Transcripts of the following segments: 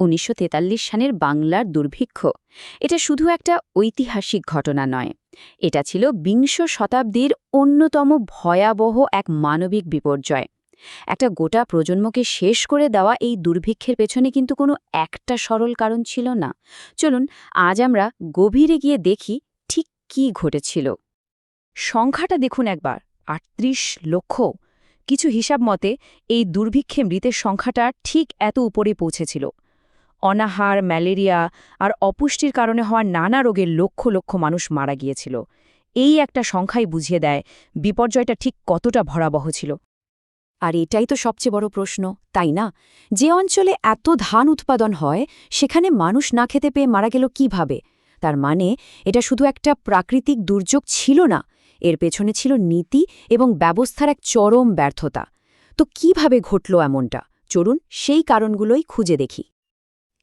উনিশশো সালের বাংলার দুর্ভিক্ষ। এটা শুধু একটা ঐতিহাসিক ঘটনা নয়। এটা ছিল বিংশ শতাব্দীর অন্যতম ভয়াবহ এক মানবিক বিপর্যয়। একটা গোটা প্রজন্মকে শেষ করে দেওয়া এই দুর্ভিক্ষের পেছনে কিন্তু কোনো একটা সরল কারণ ছিল না। চলুন, আজ আমরা গভীরে গিয়ে দেখি ঠিক কি ঘটেছিল। সংখ্যাটা দেখুন একবার, আটত্রিশ লক্ষ। কিছু হিসাব মতে, এই দুর্ভিক্ষে মৃতের সংখ্যাটা ঠিক এত উপরে পৌঁছেছিল। অনাহার, ম্যালেরিয়া আর অপুষ্টির কারণে হওয়া নানা রোগের লক্ষ লক্ষ মানুষ মারা গিয়েছিল। এই একটা সংখ্যাই বুঝিয়ে দেয় বিপর্যয়টা ঠিক কতটা ভরাবহ ছিল। আর এটাই তো সবচেয়ে বড় প্রশ্ন, তাই না? যে অঞ্চলে এত ধান উৎপাদন হয়, সেখানে মানুষ না খেতে পেয়ে মারা গেল কীভাবে? তার মানে এটা শুধু একটা প্রাকৃতিক দুর্যোগ ছিল না, এর পেছনে ছিল নীতি এবং ব্যবস্থার এক চরম ব্যর্থতা। তো কীভাবে ঘটল এমনটা? চলুন সেই কারণগুলোই খুঁজে দেখি।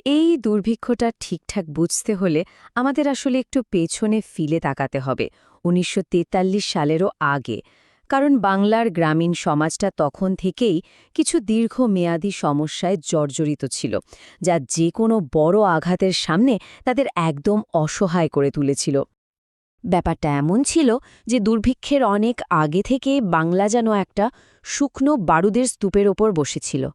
এই দুর্ভিক্ষটা ঠিকঠাক বুঝতে হলে আমাদের আসলে একটু পেছনে ফিলে তাকাতে হবে, উনিশশো তেতাল্লিশ সালেরও আগে। কারণ বাংলার গ্রামীণ সমাজটা তখন থেকেই কিছু দীর্ঘমেয়াদী সমস্যায় জর্জরিত ছিল, যা যে কোনো বড় আঘাতের সামনে তাদের একদম অসহায় করে তুলেছিল। ব্যাপারটা এমন ছিল যে দুর্ভিক্ষের অনেক আগে থেকে বাংলা যেন একটা শুকনো বারুদের স্তূপের ওপর বসেছিল।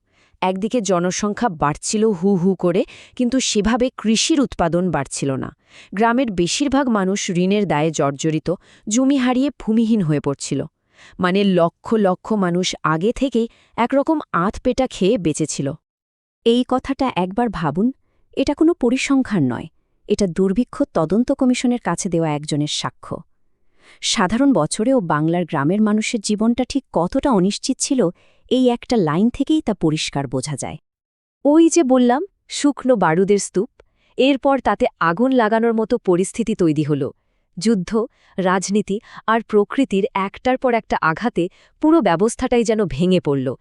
একদিকে জনসংখ্যা বাড়ছিল হু হু করে, কিন্তু সেভাবে কৃষির উৎপাদন বাড়ছিল না। গ্রামের বেশিরভাগ মানুষ ঋণের দায়ে জর্জরিত, জমি হারিয়ে ভূমিহীন হয়ে পড়ছিল। মানে লক্ষ লক্ষ মানুষ আগে থেকেই একরকম আধপেটা খেয়ে বেঁচেছিল। এই কথাটা একবার ভাবুন, এটা কোনো পরিসংখ্যান নয়। এটা দুর্ভিক্ষ তদন্ত কমিশনের কাছে দেওয়া একজনের সাক্ষ্য। সাধারণ বছরেও বাংলার গ্রামের মানুষের জীবনটা ঠিক কতটা অনিশ্চিত ছিল এই একটা লাইন থেকেই তা পরিষ্কার বোঝা যায়। ওই যে বললাম, শুকনো বারুদের স্তূপ, এরপর তাতে আগুন লাগানোর মতো পরিস্থিতি তৈরি হল। যুদ্ধ, রাজনীতি আর প্রকৃতির একটার পর একটা আঘাতে পুরো ব্যবস্থাটাই যেন ভেঙে পড়ল।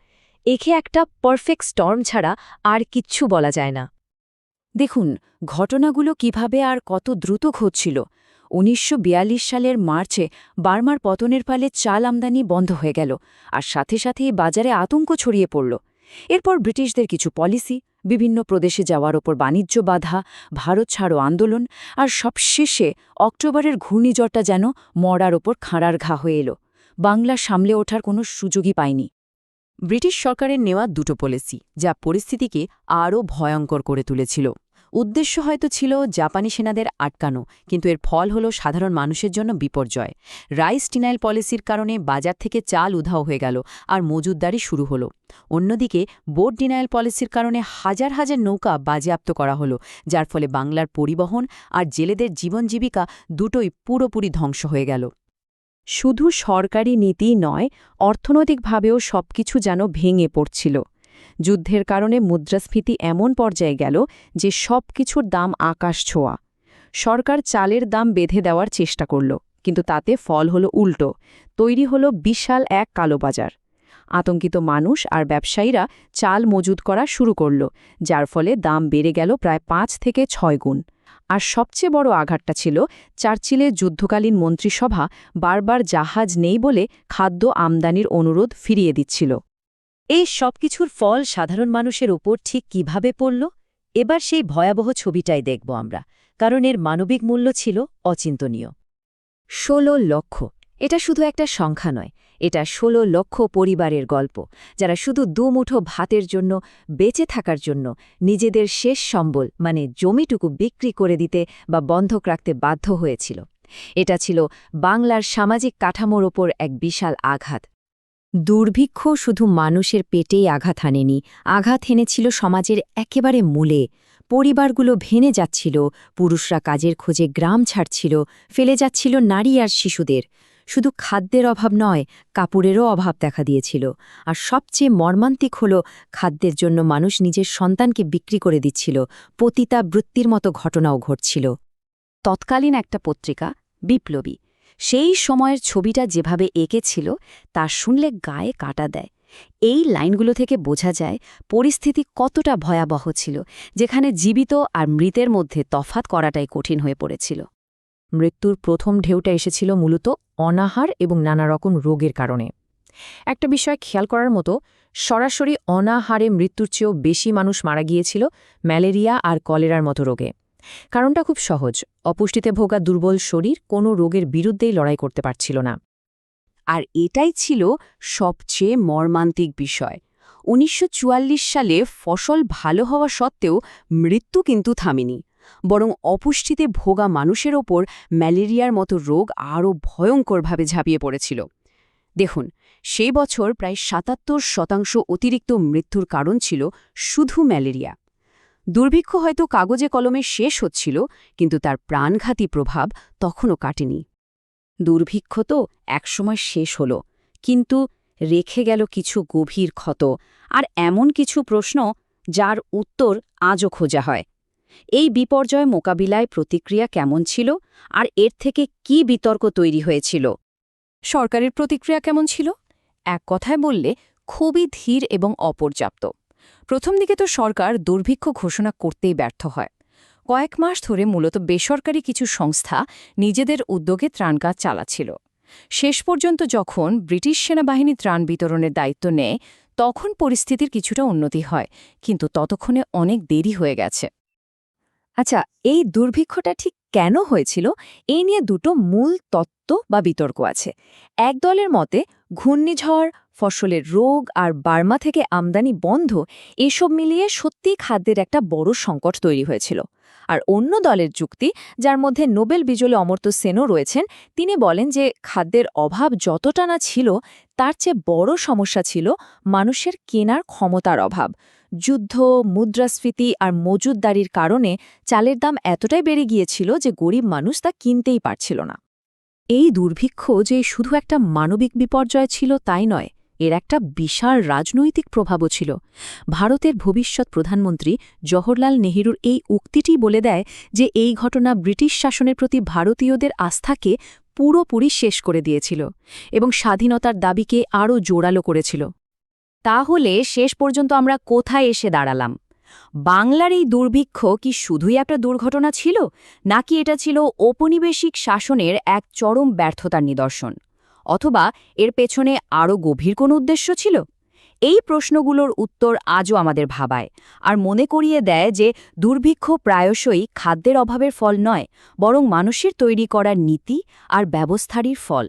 একে একটা পারফেক্ট স্টর্ম ছাড়া আর কিচ্ছু বলা যায় না। দেখুন, ঘটনাগুলো কীভাবে আর কত দ্রুত ঘটছিল। উনিশশো বিয়াল্লিশ সালের মার্চে বার্মার পতনের ফলে চাল আমদানি বন্ধ হয়ে গেল আর সাথে সাথেই বাজারে আতঙ্ক ছড়িয়ে পড়ল। এরপর ব্রিটিশদের কিছু পলিসি, বিভিন্ন প্রদেশে যাওয়ার ওপর বাণিজ্য বাধা, ভারত ছাড়ো আন্দোলন আর সবশেষে অক্টোবরের ঘূর্ণিঝড়টা যেন মরার ওপর খাঁড়ার ঘা হয়ে এলো। বাংলা সামলে ওঠার কোনো সুযোগই পায়নি। ব্রিটিশ সরকারের নেওয়া দুটো পলিসি, যা পরিস্থিতিকে আরও ভয়ঙ্কর করে তুলেছিল। উদ্দেশ্য হয়তো ছিল জাপানি সেনাদের আটকানো, কিন্তু এর ফল হল সাধারণ মানুষের জন্য বিপর্যয়। রাইস টিনাইল পলিসির কারণে বাজার থেকে চাল উধাও হয়ে গেল আর মজুদদারি শুরু হলো। অন্যদিকে বোট ডিনাইল পলিসির কারণে হাজার হাজার নৌকা বাজেয়াপ্ত করা হলো, যার ফলে বাংলার পরিবহন আর জেলেদের জীবন জীবিকা দুটোই পুরোপুরি ধ্বংস হয়ে গেল। শুধু সরকারি নীতি নয়, অর্থনৈতিকভাবেও সবকিছু যেন ভেঙে পড়ছিল। যুদ্ধের কারণে মুদ্রাস্ফীতি এমন পর্যায়ে গেল যে সব কিছুর দাম আকাশ ছোঁয়া। সরকার চালের দাম বেঁধে দেওয়ার চেষ্টা করল, কিন্তু তাতে ফল হলো উল্টো, তৈরি হলো বিশাল এক কালোবাজার আতঙ্কিত মানুষ আর ব্যবসায়ীরা চাল মজুদ করা শুরু করল, যার ফলে দাম বেড়ে গেল প্রায় পাঁচ থেকে ছয় গুণ। আর সবচেয়ে বড় আঘাতটা ছিল চার্চিলের যুদ্ধকালীন মন্ত্রিসভা বারবার জাহাজ নেই বলে খাদ্য আমদানির অনুরোধ ফিরিয়ে দিচ্ছিল। এই সবকিছুর ফল সাধারণ মানুষের ওপর ঠিক কীভাবে পড়ল? এবার সেই ভয়াবহ ছবিটাই দেখব আমরা, কারণ এর মানবিক মূল্য ছিল অচিন্তনীয়। ষোলো লক্ষ, এটা শুধু একটা সংখ্যা নয়, এটা ষোলো লক্ষ পরিবারের গল্প, যারা শুধু দুমুঠো ভাতের জন্য, বেঁচে থাকার জন্য, নিজেদের শেষ সম্বল মানে জমিটুকু বিক্রি করে দিতে বা বন্ধক রাখতে বাধ্য হয়েছিল। এটা ছিল বাংলার সামাজিক কাঠামোর ওপর এক বিশাল আঘাত। দুর্ভিক্ষ শুধু মানুষের পেটেই আঘাত হানেনি, আঘাত হেনেছিল সমাজের একেবারে মূলে। পরিবারগুলো ভেঙে যাচ্ছিল, পুরুষরা কাজের খোঁজে গ্রাম ছাড়ছিল, ফেলে যাচ্ছিল নারী আর শিশুদের। শুধু খাদ্যের অভাব নয়, কাপড়েরও অভাব দেখা দিয়েছিল। আর সবচেয়ে মর্মান্তিক হল, খাদ্যের জন্য মানুষ নিজের সন্তানকে বিক্রি করে দিচ্ছিল পতিতা বৃত্তির মতো ঘটনাও ঘটছিল। তৎকালীন একটা পত্রিকা, বিপ্লবী সেই সময়ের ছবিটা যেভাবে এঁকেছিল, তা শুনলে গায়ে কাটা দেয়। এই লাইনগুলো থেকে বোঝা যায় পরিস্থিতি কতটা ভয়াবহ ছিল, যেখানে জীবিত আর মৃতের মধ্যে তফাত করাটাই কঠিন হয়ে পড়েছিল। মৃত্যুর প্রথম ঢেউটা এসেছিল মূলত অনাহার এবং নানা রকম রোগের কারণে। একটা বিষয় খেয়াল করার মতো, সরাসরি অনাহারে মৃত্যুর চেয়েও বেশি মানুষ মারা গিয়েছিল ম্যালেরিয়া আর কলেরার মতো রোগে। কারণটা খুব সহজ। অপুষ্টিতে ভোগা দুর্বল শরীর কোনো রোগের বিরুদ্ধেই লড়াই করতে পারছিল না। আর এটাই ছিল সবচেয়ে মর্মান্তিক বিষয়। উনিশশো চুয়াল্লিশ সালে ফসল ভালো হওয়া সত্ত্বেও মৃত্যু কিন্তু থামেনি। বরং অপুষ্টিতে ভোগা মানুষের ওপর ম্যালেরিয়ার মতো রোগ আরও ভয়ঙ্করভাবে ঝাঁপিয়ে পড়েছিল। দেখুন, সেই বছর প্রায় সাতাত্তর শতাংশ অতিরিক্ত মৃত্যুর কারণ ছিল শুধু ম্যালেরিয়া। দুর্ভিক্ষ হয়তো কাগজে কলমে শেষ হচ্ছিল, কিন্তু তার প্রাণঘাতী প্রভাব তখনও কাটেনি। দুর্ভিক্ষ তো একসময় শেষ হল, কিন্তু রেখে গেল কিছু গভীর ক্ষত, আর এমন কিছু প্রশ্ন যার উত্তর আজও খোঁজা হয়। এই বিপর্যয় মোকাবিলায় প্রতিক্রিয়া কেমন ছিল, আর এর থেকে কি বিতর্ক তৈরি হয়েছিল? সরকারের প্রতিক্রিয়া কেমন ছিল? এক কথায় বললে, খুবই ধীর এবং অপর্যাপ্ত। প্রথম দিকে তো সরকার দুর্ভিক্ষ ঘোষণা করতেই ব্যর্থ হয়। কয়েক মাস ধরে মূলত বেসরকারি কিছু সংস্থা নিজেদের উদ্যোগে ত্রাণ কাজ চালাচ্ছিল। শেষ পর্যন্ত যখন ব্রিটিশ সেনাবাহিনী ত্রাণ বিতরণের দায়িত্ব নেয়, তখন পরিস্থিতির কিছুটা উন্নতি হয়, কিন্তু ততক্ষণে অনেক দেরি হয়ে গেছে। আচ্ছা এই দুর্ভিক্ষটা ঠিক কেন হয়েছিল? এই নিয়ে দুটো মূল তত্ত্ব বা বিতর্ক আছে। এক দলের মতে, ঘূর্ণিঝড়, ফসলের রোগ আর বার্মা থেকে আমদানি বন্ধ, এসব মিলিয়ে সত্যিই খাদ্যের একটা বড় সংকট তৈরি হয়েছিল। আর অন্য দলের যুক্তি, যার মধ্যে নোবেল বিজয়ী অমর্ত্য সেনও রয়েছেন, তিনি বলেন যে খাদ্যের অভাব যতটা না ছিল, তার চেয়ে বড় সমস্যা ছিল মানুষের কেনার ক্ষমতার অভাব। যুদ্ধ, মুদ্রাস্ফীতি আর মজুদদারির কারণে চালের দাম এতটাই বেড়ে গিয়েছিল যে গরিব মানুষ তা কিনতেই পারছিল না। এই দুর্ভিক্ষ যে শুধু একটা মানবিক বিপর্যয় ছিল তাই নয়, এর একটা বিশাল রাজনৈতিক প্রভাবও ছিল। ভারতের ভবিষ্যৎ প্রধানমন্ত্রী জওহরলাল নেহরুর এই উক্তিটি বলে দেয় যে এই ঘটনা ব্রিটিশ শাসনের প্রতি ভারতীয়দের আস্থাকে পুরোপুরি শেষ করে দিয়েছিল এবং স্বাধীনতার দাবিকে আরও জোরালো করেছিল। তাহলে শেষ পর্যন্ত আমরা কোথায় এসে দাঁড়ালাম? বাংলার এই দুর্ভিক্ষ কি শুধুই একটা দুর্ঘটনা ছিল, নাকি এটা ছিল ঔপনিবেশিক শাসনের এক চরম ব্যর্থতার নিদর্শন? অথবা এর পেছনে আরও গভীর কোনো উদ্দেশ্য ছিল? এই প্রশ্নগুলোর উত্তর আজও আমাদের ভাবায়, আর মনে করিয়ে দেয় যে দুর্ভিক্ষ প্রায়শই খাদ্যের অভাবের ফল নয়, বরং মানুষের তৈরি করার নীতি আর ব্যবস্থারই ফল।